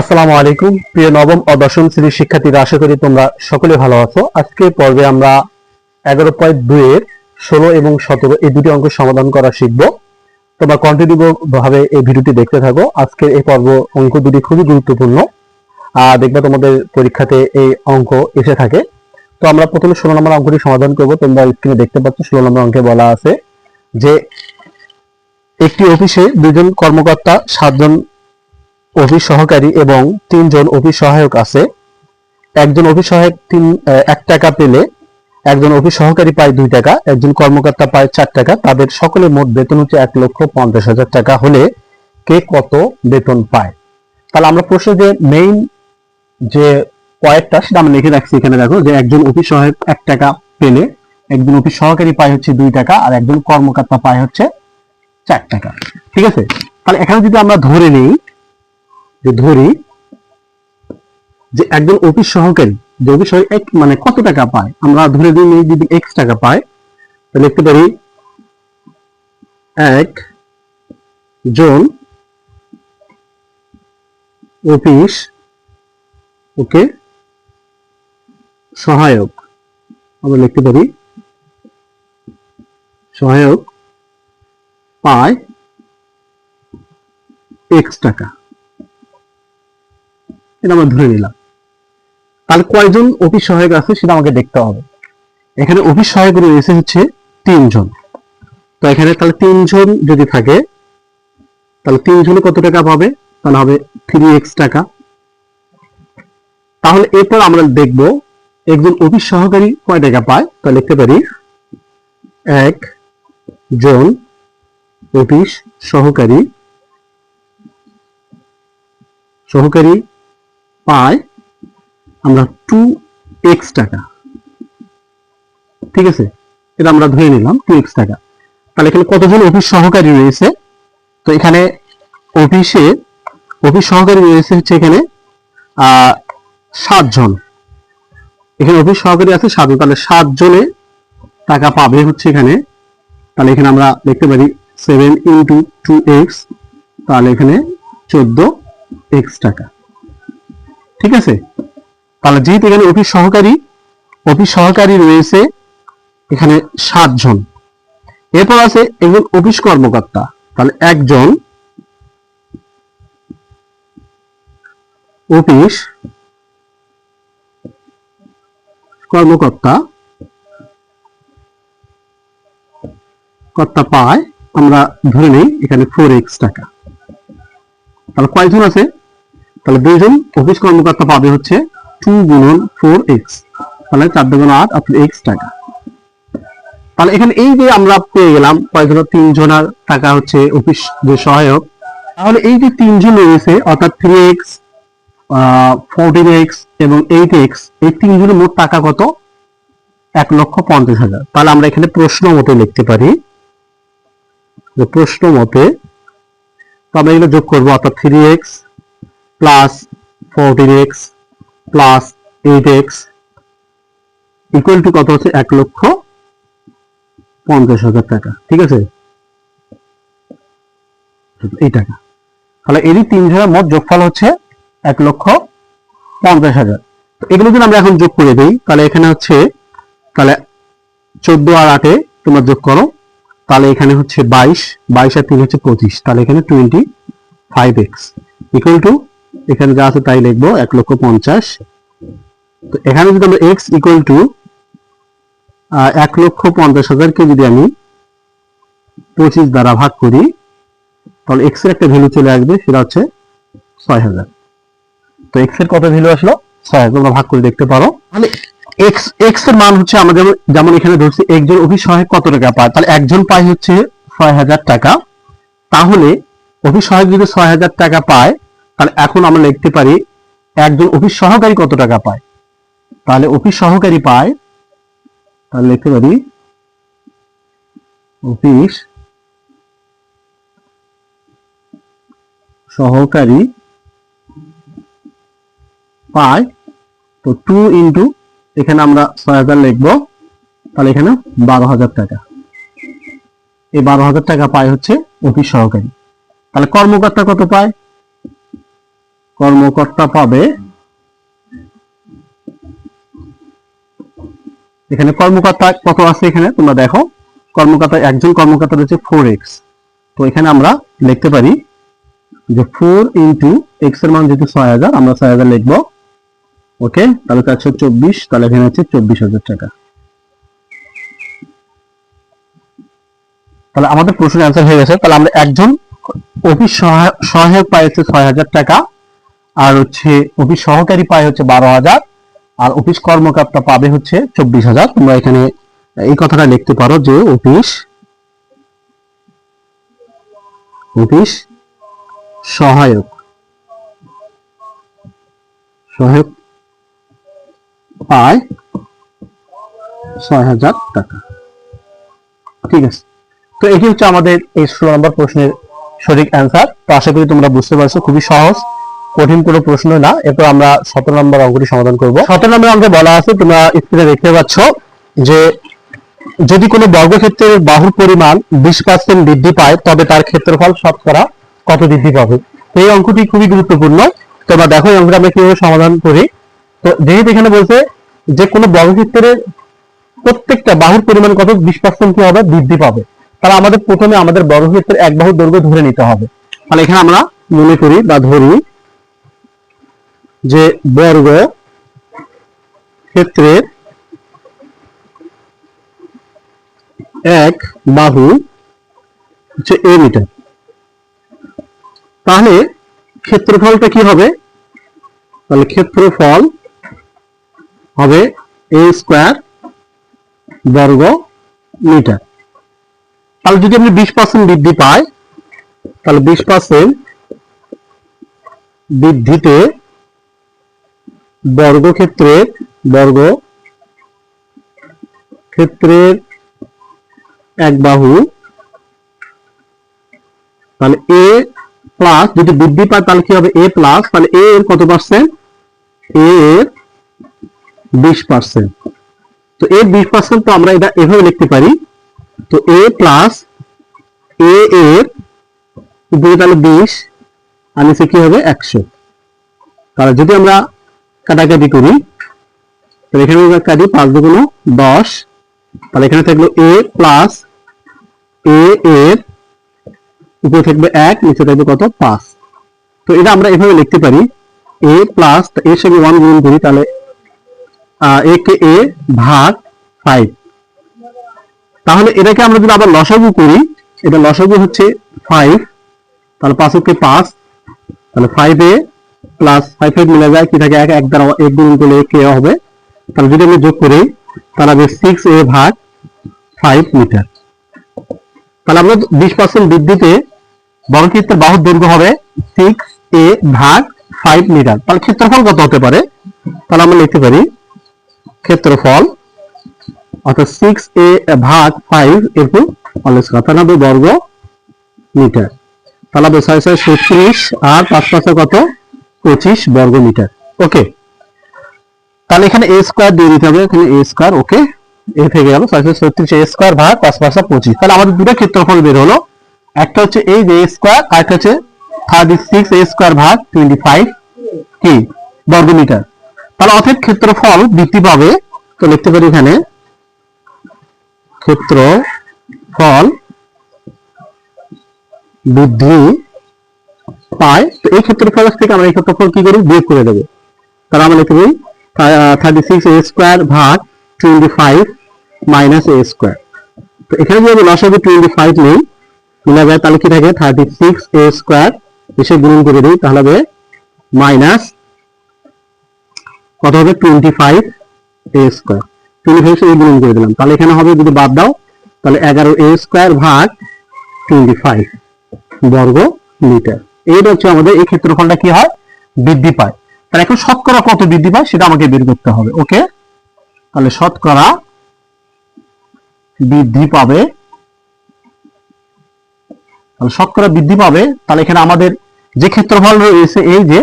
আসসালামু আলাইকুম, প্রিয় নবম ও দশম শ্রেণির শিক্ষার্থীরা, আশা করি তোমরা সকলে ভালো আছো। আজকে পর্বে আমরা এগারো পয়েন্ট দুইয়ের ষোলো এবং সতেরো এই দুটি অঙ্ক সমাধান করা শিখব। তোমরা কন্টিনিউ ভাবে এই ভিডিওটি দেখতে থাকো। আজকের এই পর্ব অঙ্ক দুটি খুবই গুরুত্বপূর্ণ। আর দেখবে তোমাদের পরীক্ষাতে এই অঙ্ক এসে থাকে। তো আমরা প্রথমে ষোলো নম্বর অঙ্কটি সমাধান করব। তোমরা স্ক্রিনে দেখতে পাচ্ছ ষোলো নম্বর অঙ্কে বলা আছে যে একটি অফিসে দুজন কর্মকর্তা, সাতজন অফিস সহকারী এবং তিনজন অফিস সহায়ক আছে। একজন অফিস সহায়ক তিন এক টাকা পেলে একজন অফিস সহকারী পায় দুই টাকা, একজন কর্মকর্তা পায় চার টাকা। তাদের সকলের মোট বেতন হচ্ছে এক লক্ষ পঞ্চাশ হাজার টাকা হলে কে কত বেতন পায়? তাহলে আমরা প্রশ্নে যে মেইন যে পয়েন্টটা সেটা আমরা লিখে রাখছি এখানে দেখো যে একজন অফিস সহায়ক এক টাকা পেলে একজন অফিস সহকারী পায় হচ্ছে দুই টাকা আর একজন কর্মকর্তা পায় হচ্ছে চার টাকা। ঠিক আছে? তাহলে এখানে যদি আমরা ধরে নিই যে ধরি যে একজন অফিস সহকারী, যে অফিস এক মানে কত টাকা পায়? আমরা ধরে এই যদি এক্স টাকা পায়, তাহলে লিখতে পারি এক জন অফিস, ওকে, সহায়ক। আমরা লিখতে পারি সহায়ক পায় এক্স টাকা। এটা আমরা ধরে নিলাম। তাহলে কয়জন অফিস সহায়ক আছে সেটা আমাকে দেখতে হবে। এখানে অফিস সহায়ক রয়েছে হচ্ছে তিনজন। তো এখানে তাহলে তিনজন যদি থাকে, তাহলে তিনজনে কত টাকা পাবে? তাহলে হবে থ্রি এক্স টাকা। তাহলে এরপর আমরা দেখব একজন অফিস সহকারী কয় টাকা পায়? তা লিখতে পারি এক জন অফিস সহকারী সহকারী পায় আমরা টু এক্স টাকা। ঠিক আছে? এটা আমরা ধরে নিলাম টু এক্স টাকা। তাহলে এখানে কতজন অফিস সহকারী রয়েছে? তো এখানে অফিসে, অফিস সহকারী রয়েছে হচ্ছে এখানে সাতজন। এখানে অফিস সহকারী আছে সাতজন, তাহলে সাত জনে টাকা পাবে হচ্ছে এখানে। তাহলে এখানে আমরা দেখতে পারি সেভেন ইন্টু টু এক্স তাহলে এখানে চোদ্দ এক্স টাকা। ঠিক আছে? তাহলে যেহেতু এখানে অফিস সহকারী অফিস সহকারী রয়েছে এখানে সাতজন। এরপর আছে একজন অফিস কর্মকর্তা। তাহলে একজন অফিস কর্মকর্তা কর্তা পায়, আমরা ধরে নেই এখানে ফোর এক্স টাকা। তাহলে কয়জন আছে? তাহলে দুইজন অফিস কর্মকর্তা পাবে হচ্ছে টু গুণন ফোর এক্স তাহলে চার দুগুণ আট অর্থাৎ এক্স টাকা। তাহলে এখানে এই যে আমরা পেয়ে গেলাম কয়জন তিনজনের টাকা হচ্ছে অফিস যে সহায়ক, তাহলে এই যে তিনজন রয়েছে, অর্থাৎ থ্রি এক্স ফোরটিন এক্স এবং এইট এক্স এই তিনজনের মোট টাকা কত? এক লক্ষ পঞ্চাশ হাজার। তাহলে আমরা এখানে প্রশ্ন মতে লিখতে পারি। প্রশ্ন মতে তো আমরা এগুলো যোগ করব, অর্থাৎ three X plus fourteen X plus eight X equal to কত হচ্ছে? এক লক্ষ পঞ্চাশ হাজার টাকা, ঠিক আছে? এই টাকা। তাহলে এরই তিন মোট যোগফল হচ্ছে এক লক্ষ পঞ্চাশ হাজার। তো এগুলো যদি আমরা এখন যোগ করে দিই, তাহলে এখানে হচ্ছে, তাহলে চোদ্দ আর আটে তোমরা যোগ করো, তাহলে এখানে হচ্ছে বাইশ বাইশ আর তিন হচ্ছে পঁচিশ, তাহলে এখানে twenty five X equal to এখানে যা আছে তাই লিখব এক লক্ষ পঞ্চাশ। তো এখানে যদি আমরা এক্স ইকুয়াল টু এক লক্ষ পঞ্চাশ হাজারকে যদি আমি পঁচিশ দ্বারা ভাগ করি তাহলে এক্সের একটা ভ্যালু চলে আসবে সেটা হচ্ছে ছয় হাজার। তো এক্সের কত ভ্যালু আসলো? ছয় হাজার। তোমরা ভাগ করে দেখতে পারো। তাহলে এক্স এক্সের মান হচ্ছে আমরা যেমন যেমন এখানে ধরছি একজন অফিস সহায়ক কত টাকা পায়? তাহলে একজন পায় হচ্ছে ছয় হাজার টাকা। তাহলে অফিস সহায়ক যদি ছয় হাজার টাকা পায় তাহলে এখন আমরা লিখতে পারি একজন অফিস সহকারী কত টাকা পায়? তাহলে অফিস সহকারী পায়, তাহলে লিখতে পারি অফিস সহকারী পায়, তো টু ইন্টু এখানে আমরা ছয় হাজার লিখব, তাহলে এখানে বারো হাজার টাকা। এই বারো হাজার টাকা পায় হচ্ছে অফিস সহকারী। তাহলে কর্মকর্তা কত পায়? কর্মকর্তা পাবে। এখানে কর্মকর্তা কত আছে এখানে? তোমরা দেখো, কর্মকর্তা, একজন কর্মকর্তা রয়েছে ফোর এক্স তো এখানে আমরা লিখতে পারি যে ফোর ইন্টু এক্সের মান যেহেতু ছয় হাজার, আমরা ছয় হাজার লিখব। ওকে, তাহলে চারশো চব্বিশ, তাহলে এখানে হচ্ছে চব্বিশ হাজার টাকা। তাহলে আমাদের প্রশ্নের অ্যান্সার হয়ে গেছে। তাহলে আমরা একজন অফিস সহায়ক পাইছে ছয় হাজার টাকা। আর হচ্ছে অফিস সহকারী পায় হচ্ছে বারো হাজার, আর অফিস কর্মকর্তা পাবে হচ্ছে চব্বিশ হাজার। তোমরা এখানে এই কথাটা লিখতে পারো যে অফিস অফিস সহায়ক সহায়ক পায় ছয় হাজার টাকা। ঠিক আছে। তো এটি হচ্ছে আমাদের এই ষোলো নম্বর প্রশ্নের সঠিক অ্যান্সার তো আশা করি তোমরা বুঝতে পারছ, খুবই সহজ। কঠিন কোনো প্রশ্ন না। এরপর আমরা সতেরো নম্বর অঙ্কটি সমাধান করব। সতেরো নম্বর অঙ্কে বলা আছে, তোমরা স্ক্রিনে দেখতে পাচ্ছ যে যদি কোনো বর্গক্ষেত্রের বাহুর পরিমাণ বিশ পার্সেন্ট বৃদ্ধি পায়, তবে তার ক্ষেত্রফল শতকরা কত বৃদ্ধি পাবে? এই অঙ্কটি খুবই গুরুত্বপূর্ণ। তোমরা দেখো এই অঙ্কটা আমরা কীভাবে সমাধান করি। তো যেহেতু এখানে বলছে যে কোনো বর্গক্ষেত্রের প্রত্যেকটা বাহুর পরিমাণ কত, বিশ পার্সেন্ট কি হবে? বৃদ্ধি পাবে। তাহলে আমাদের প্রথমে আমাদের বর্গক্ষেত্রের এক বাহুর দৈর্ঘ্য ধরে নিতে হবে। তাহলে এখানে আমরা মনে করি বা ধরি যে বর্গ ক্ষেত্রের এক বাহু হচ্ছে এ মিটার। তাহলে ক্ষেত্রফলটা কি হবে? তাহলে ক্ষেত্রফল হবে এ স্কোয়ার বর্গ মিটার। তাহলে যদি আপনি বিশ পার্সেন্ট বৃদ্ধি পায়, তাহলে বিশ পার্সেন্ট বৃদ্ধিতে বর্গক্ষেত্রের, বর্গ ক্ষেত্রের এক বাহু, তাহলে এ প্লাস যদি বৃদ্ধি পায় তাহলে কি হবে? এ প্লাস তাহলে এ এর কত পার্সেন্ট এ এর বিশ পার্সেন্ট তো এ বিশ পার্সেন্ট তো আমরা এটা এভাবে লিখতে পারি। তো এ প্লাস এ এর উপরে তাহলে বিশ, আর নিচে কি হবে? একশো। তাহলে যদি আমরা কাটাকাটি করি। তাহলে এখানে কাটি পাঁচ দুগুণ দশ। তাহলে এখানে থাকল এ প্লাস এ এর উপরে থাকবে এক, নিচে থাকবে কত? পাঁচ। তো এটা আমরা এভাবে লিখতে পারি। এ প্লাস এর সঙ্গে ওয়ান গুণ করি, তাহলে এ কে এ ভাগ ফাইভ তাহলে এটাকে আমরা যদি আবার লসাগু করি, এটা লসাগু হচ্ছে ফাইভ তাহলে পাঁচ হচ্ছে পাঁচ। তাহলে five A plus five five মিলে যায়, কি থাকে, এক এক দ্বারা এক গুণ করলে কে হবে। তাহলে যদি আমি যোগ করি, তাহলে হবে সিক্স এ ভাগ ফাইভ মিটার তাহলে আমরা বিশ পার্সেন্ট বৃদ্ধিতে বর্গক্ষেত্রের বাহুর দৈর্ঘ্য হবে সিক্স এ ভাগ ফাইভ মিটার তাহলে ক্ষেত্রফল কত হতে পারে? তাহলে আমরা লিখতে পারি ক্ষেত্রফল, অর্থাৎ সিক্স এ ভাগ ফাইভ এরকম বর্গ মিটার তাহলে হবে ছয় ছয় ছত্রিশ, আর পাঁচ পাঁচে কত? পঁচিশ বর্গ মিটার ওকে তাহলে এখানে এ স্কোয়ার দিয়ে দিতে হবে, এখানে এ স্কোয়ার ওকে এ থেকে গেল ছত্রিশ এ স্কোয়ার ভাগ পাঁচ পাঁচা পঁচিশ। তাহলে আমাদের দুটো ক্ষেত্রফল বের হলো। একটা হচ্ছে এই যে এ স্কোয়ার হচ্ছে থার্টি সিক্স এ স্কোয়ার ভাগ টোয়েন্টি ফাইভ কি তাহলে ক্ষেত্রফল বৃদ্ধি পাবে, তো লিখতে পারি এখানে ক্ষেত্রফল বৃদ্ধি পায়, তো এই ক্ষেত্রফল থেকে আমরা এই ক্ষেত্রফল কি করি? বিয়োগ করে দেবো। তাহলে আমরা লিখতে পারি থার্টি সিক্স এ স্কোয়ার ভাগ twenty five minus A square তো এখানে যদি টোয়েন্টি ফাইভ নেই যায়, তাহলে কি থাকে? থার্টি সিক্স এ স্কোয়ার এসে করে দিই, তাহলে হবে মাইনাস কত হবে? Twenty five A square twenty five করে দিলাম। তাহলে এখানে হবে, যদি বাদ দাও, তাহলে এগারো এ স্কোয়ার ভাগ টোয়েন্টি ফাইভ বর্গ মিটার এইটা হচ্ছে আমাদের, এই ক্ষেত্রফলটা কি হয়? বৃদ্ধি পায়। তাহলে এখন শতকরা কত বৃদ্ধি পায় সেটা আমাকে বের করতে হবে ওকে তাহলে শতকরা বৃদ্ধি পাবে, তাহলে শতকরা বৃদ্ধি পাবে, তাহলে এখানে আমাদের যে ক্ষেত্রফল রয়েছে এই যে,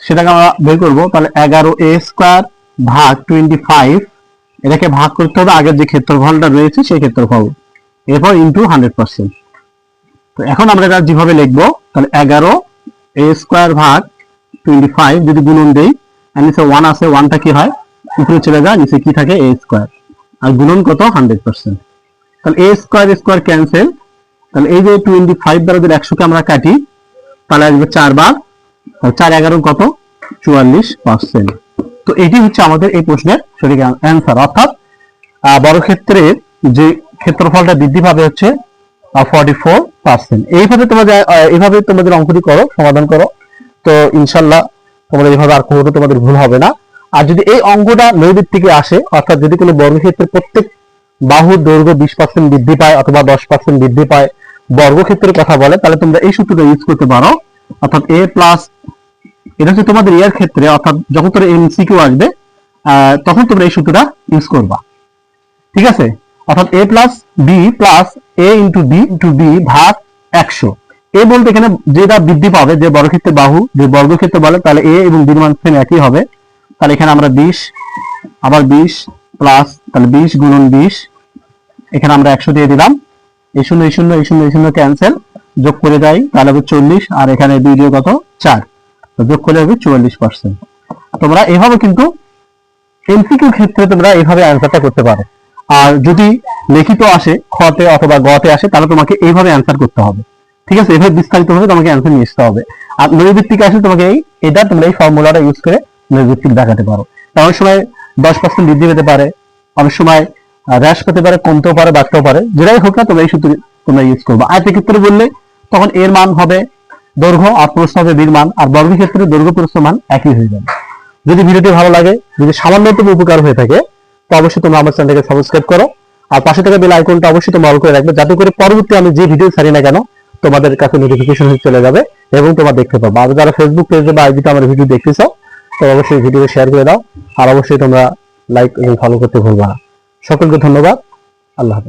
সেটাকে আমরা বের করব, তাহলে এগারো এ স্কোয়ার ভাগ টোয়েন্টি ফাইভ এটাকে ভাগ করতে হবে আগের যে ক্ষেত্রফলটা রয়েছে সেই ক্ষেত্রফল, এরপর ইন্টু হান্ড্রেড পার্সেন্ট তো এখন আমরা এটা যেভাবে লিখব তাহলে এগারো এ স্কোয়ার ভাগ টোয়েন্টি ফাইভ যদি গুণন দেই আর নিচে ওয়ান আছে ওয়ানটা কি হয়? উপরে চলে যায় নিচে কি থাকে? এ স্কোয়ার আর গুণন কত? হান্ড্রেড পার্সেন্ট তাহলে এ স্কোয়ার স্কোয়ার ক্যান্সেল তাহলে এই যে টোয়েন্টি ফাইভ দ্বারা যদি একশোকে আমরা কাটি তাহলে আসবে চার বার। তাহলে চার এগারো কত? চুয়াল্লিশ পার্সেন্ট তো এটি হচ্ছে আমাদের এই প্রশ্নের সঠিক অ্যান্সার অর্থাৎ আহ, বর্গক্ষেত্রের যে ক্ষেত্রফলটা বৃদ্ধি পাবে হচ্ছে ফর্টি ফোর পার্সেন্ট এইভাবে তোমাদের এইভাবে তোমাদের অঙ্কটি করো, সমাধান করো। তো ইনশাল্লাহ তোমরা এইভাবে আর কোনো তোমাদের ভুল হবে না। আর যদি এই অঙ্কটা নৈবিত থেকে আসে, অর্থাৎ যদি কোনো বর্গক্ষেত্রের প্রত্যেক বাহুর দৈর্ঘ্য বিশ পার্সেন্ট বৃদ্ধি পায় অথবা দশ পার্সেন্ট বৃদ্ধি পায়, বর্গক্ষেত্রের কথা বলে, তাহলে তোমরা এই সূত্রটা ইউজ করতে পারো। অর্থাৎ এ প্লাস এটা হচ্ছে তোমাদের এর ক্ষেত্রে, অর্থাৎ যখন তোর এমসিকিউ আসবে তখন তোমরা এই সূত্রটা ইউজ করবা। ঠিক আছে? অর্থাৎ A plus B plus A into B into B ভাগ একশো। এ বলতে এখানে যেটা বৃদ্ধি পাবে, যে বর্গক্ষেত্রে বাহু, যে বর্গক্ষেত্র বলে, তাহলে এ এবং বির মান সেম একই হবে। তাহলে এখানে আমরা বিশ, আবার বিশ প্লাস তাহলে বিশ গুণন বিশ। এখানে আমরা একশো দিয়ে দিলাম। এই শূন্য এই শূন্য এই শূন্য এই শূন্য ক্যান্সেল যোগ করে দেয়, তাহলে হবে চল্লিশ, আর এখানে দুই দিয়ে কত? চার। তো যোগ করে হবে চুয়াল্লিশ পার্সেন্ট তোমরা এভাবে কিন্তু এমসিকিউ ক্ষেত্রে তোমরা এইভাবে অ্যান্সারটা করতে পারো। আর যদি লিখিত আসে খতে অথবা গতে আসে, তাহলে তোমাকে এইভাবে অ্যান্সার করতে হবে। ঠিক আছে? এভাবে বিস্তারিত ভাবে তোমাকে অ্যান্সার নিয়ে আসতে হবে। আর নৈভিত্তিক আসলে তোমাকে এই, এটা তোমরা এই ফর্মুলাটা ইউজ করে নৈভিত্তিক দেখাতে পারো। অনেক সময় দশ পার্সেন্ট বৃদ্ধি পেতে পারে, অনেক সময় হ্রাস পেতে পারে, কমতেও পারে, বাড়তেও পারে। যেটাই হোক না, তোমরা এই সূত্র তোমরা ইউজ করব। আয়তের ক্ষেত্রে বললে, তখন এর মান হবে দৈর্ঘ্য, আর প্রস্থ হবে বীর মান, আর বর্গ ক্ষেত্রে দৈর্ঘ্য প্রস্থ মান একই হয়ে যাবে। যদি ভিডিওটি ভালো লাগে, যদি সামান্যতম উপকার হয়ে থাকে তো অবশ্যই তোমরা আমার চ্যানেলকে সাবস্ক্রাইব করো। আর পাশে থাকা বেল আইকনটা অবশ্যই তোমরা অল করে রাখবে, যাতে করে পরবর্তী আমি যে ভিডিও ছাড়ি না কেন, তোমাদের কাছে নোটিফিকেশন চলে যাবে এবং তোমরা দেখতে পাবো। আর যারা ফেসবুক পেজে বা আইডিতে আমার ভিডিও দেখতে চাও তো অবশ্যই ভিডিও শেয়ার করে দাও। আর অবশ্যই তোমরা লাইক এবং ফলো করতে ভুলবা সকলকে ধন্যবাদ। আল্লাহ